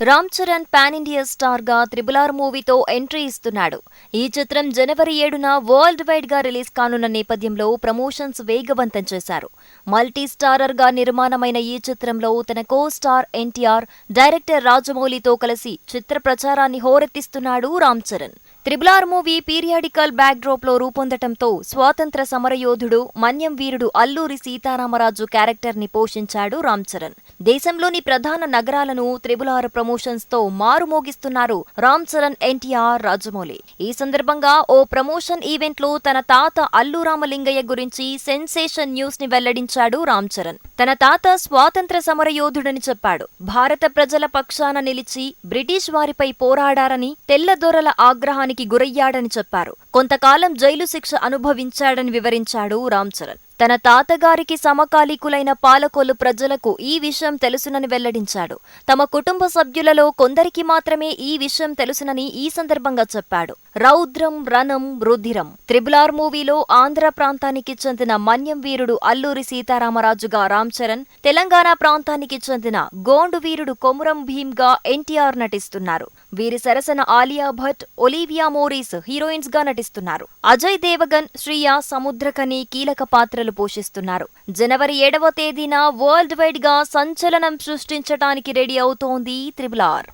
Ram Charan pan India స్టార్గా త్రిబులార్ మూవీతో entry ఇస్తున్నాడు. ఈ చిత్రం జనవరి ఏడున వరల్డ్ వైడ్గా రిలీజ్ కానున్న నేపథ్యంలో ప్రమోషన్స్ వేగవంతం చేశారు. మల్టీ స్టారర్గా నిర్మాణమైన ఈ చిత్రంలో తన కో స్టార్ ఎన్టీఆర్ డైరెక్టర్ రాజమౌళితో కలిసి చిత్ర ప్రచారాన్ని హోరెత్తిస్తున్నాడు Ram Charan. Triple R R movie periodical back డ్రోప్లో రూపొందటంతో స్వాతంత్ర సమరయోధుడు మన్యం వీరుడు అల్లూరి సీతారామరాజు క్యారెక్టర్ని పోషించాడు రామ్ చరణ్. దేశంలోని ప్రధాన నగరాలను త్రిబులార్ ప్రమోషన్స్తో మారుమోగిస్తున్నారు రామ్ చరణ్ ఎన్టీఆర్ రాజమౌళి. ఈ సందర్భంగా ఓ ప్రమోషన్ ఈవెంట్లో తన తాత అల్లు రామలింగయ్య గురించి సెన్సేషన్ న్యూస్ని వెల్లడించాడు రామ్ చరణ్. తన తాత స్వాతంత్ర సమరయోధుడని చెప్పాడు. భారత ప్రజల పక్షాన నిలిచి బ్రిటిష్ వారిపై పోరాడారని తెల్లదొరల ఆగ్రహానికి గురయ్యాడని చెప్పారు. కొంతకాలం జైలు శిక్ష అనుభవించాడని వివరించాడు రామ్ చరణ్. తన తాతగారికి సమకాలీకులైన పాలకొల్లు ప్రజలకు ఈ విషయం తెలుసునని వెల్లడించాడు. తమ కుటుంబ సభ్యులలో కొందరికి మాత్రమే ఈ విషయం తెలుసునని ఈ సందర్భంగా చెప్పాడు. రౌద్రం రణం రుధిరం. త్రిబులార్ మూవీలో ఆంధ్ర ప్రాంతానికి చెందిన మన్యం వీరుడు అల్లూరి సీతారామరాజుగా రామ్ చరణ్ తెలంగాణ ప్రాంతానికి చెందిన గోండు వీరుడు కొమురం భీమ్గా ఎన్టీఆర్ నటిస్తున్నారు. వీరి సరసన ఆలియా భట్ ఒలీవియా మోరీస్ హీరోయిన్స్గా నటిస్తున్నారు. అజయ్ దేవగన్ శ్రీయా సముద్రకని కీలక పాత్రలు పోషిస్తున్నారు. జనవరి ఏడవ తేదీన వరల్డ్ వైడ్గా సంచలనం సృష్టించటానికి రెడీ అవుతోంది త్రిబుల్ ఆర్